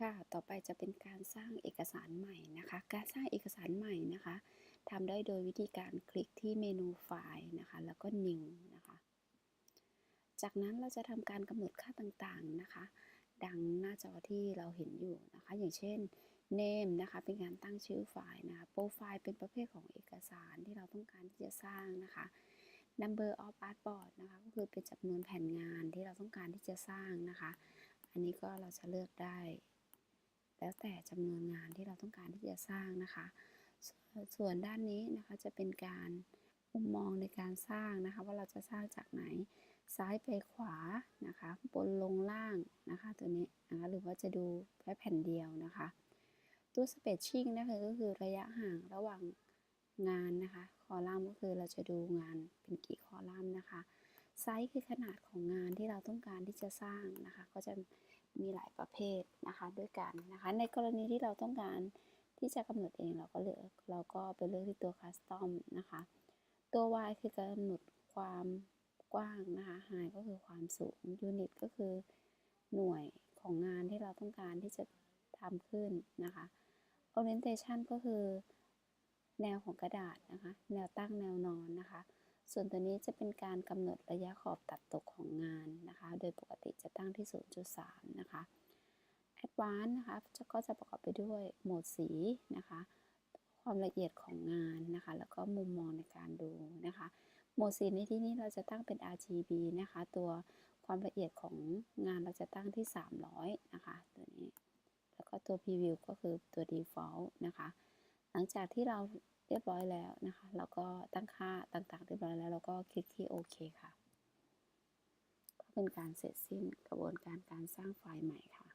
ค่ะ ต่อไปจะเป็นการสร้างเอกสารใหม่นะคะ การสร้างเอกสารใหม่นะคะทำได้โดยวิธีการคลิกที่เมนูไฟล์นะคะ แล้วก็ New นะคะ จากนั้นเราจะทำการกำหนดค่าต่างๆนะคะ ดังหน้าจอที่เราเห็นอยู่นะคะ อย่างเช่น name นะคะเป็นการตั้งชื่อไฟล์นะคะ profile เป็นประเภทของเอกสารที่เราต้องการที่จะสร้างนะคะ number of artboard นะคะก็คือเป็นจำนวนแผ่นงานที่เราต้องการที่จะสร้างนะคะ อันนี้ก็เราจะเลือกได้ แล้วแต่จำนวนงานที่เราต้องการที่จะสร้างนะคะ ส่วนด้านนี้นะคะจะเป็นการมุมมองในการสร้างนะคะ ว่าเราจะสร้างจากไหนซ้ายไปขวานะคะบนลงล่างนะคะตัวนี้นะคะหรือว่าจะดูแค่แผ่นเดียวนะคะ ตัว spacing นะคะก็คือระยะห่างระหว่างงานนะคะ คอลัมน์ก็คือเราจะดูงานเป็นกี่คอลัมน์นะคะไซส์คือขนาดของงานที่เราต้องการที่จะสร้างนะคะ ก็จะ มีหลายประเภทนะคะด้วยกันนะคะ ในกรณีที่เราต้องการที่จะกำหนดเองเราก็เลือกเราก็ไปเลือกที่ตัว custom นะคะ ตัว y คือกำหนดความกว้างนะคะ high ก็คือความสูง unit ก็คือหน่วยของงานที่เราต้องการที่จะทำขึ้นนะคะ orientation ก็คือแนวของกระดาษนะคะ แนวตั้งแนวนอนนะคะ ส่วนตัวนี้จะเป็นการกำหนดระยะขอบตัดตกของงาน โดยปกติจะตั้งที่ 0.3 นะคะ Advanced นะคะจะก็จะประกอบไปด้วยโหมดสีนะคะ ความละเอียดของงานนะคะ แล้วก็มุมมองในการดูนะคะ โหมดสีในที่นี้เราจะตั้งเป็น RGB นะคะ ตัวความละเอียดของงานเราจะตั้งที่ 300 นะคะ ตัวนี้ แล้วก็ตัว Preview ก็คือตัว Default นะคะ หลังจากที่เราเรียบร้อยแล้วนะคะ เราก็ตั้งค่าต่างๆ เรียบร้อยแล้ว เราก็คลิกที่โอเคค่ะ เป็นการเสร็จสิ้นกระบวนการการสร้างไฟล์ใหม่ค่ะ